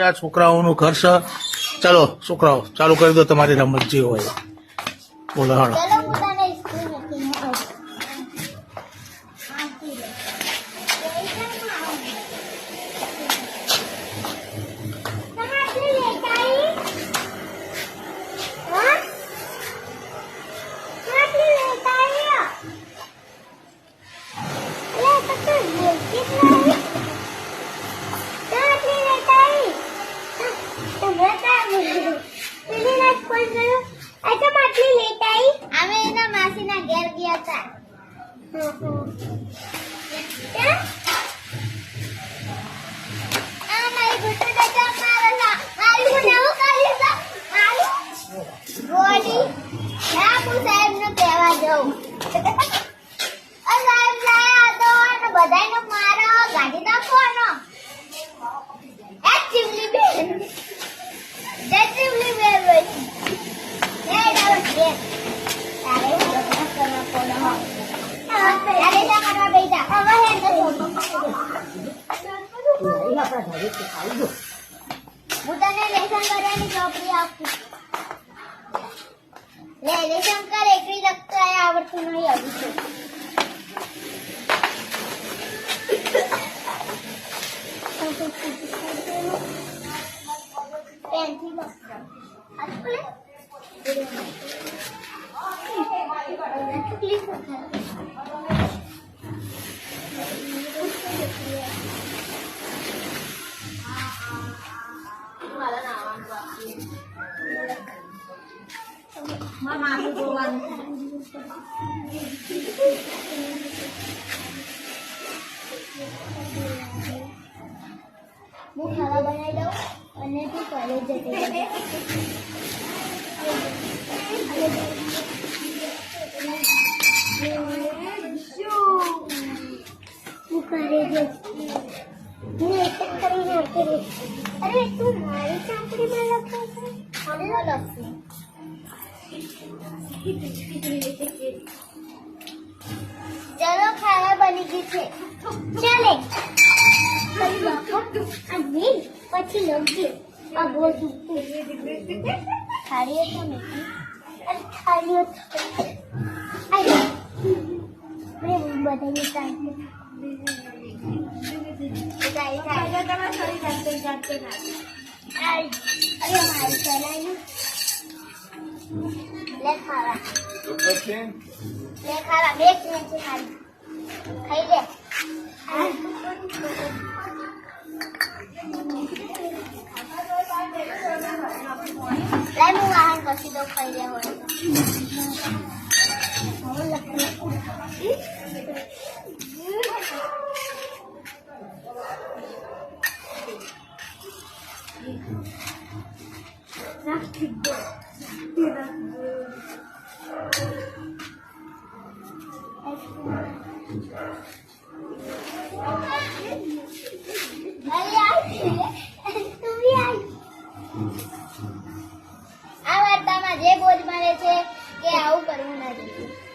આ છોકરાઓનું ઘર છે. ચાલો, છોકરાઓ, ચાલુ કરી દો, તમારી રમત જે હોય. બોલો, હાલો. હું તને લેસન કરવાની ચોપડી આપું લે લેસન કર એકલી લખતા આવડતું નહીં હજુ તો. પેનથી લખતા. હું ખાવા બનાવી દઉં અને તું કોલેજ જતી રહે. હું ઘરે જઈશ. હું લેસન કરીને આવતી રહીશ. અરે તું મારી ચાકરીમાં લખે છે હમણાં લખશું ચલો ખાવા બની ગઈ છે. ચાલે. આ વીલ પછી લખજે આ બહુ થાળીઓ તો નથી. અરે હું બધાને તારી અરે મારી ચલાઈ લે ખાવા લે ખાવા બે છે ખાલી. ખાઈ લે. લાય હું પછી દઉં ખાઈ લે હોય. આ વાર્તામાં જે બોધ મળે છે કે આવું કરવું ના જોઈએ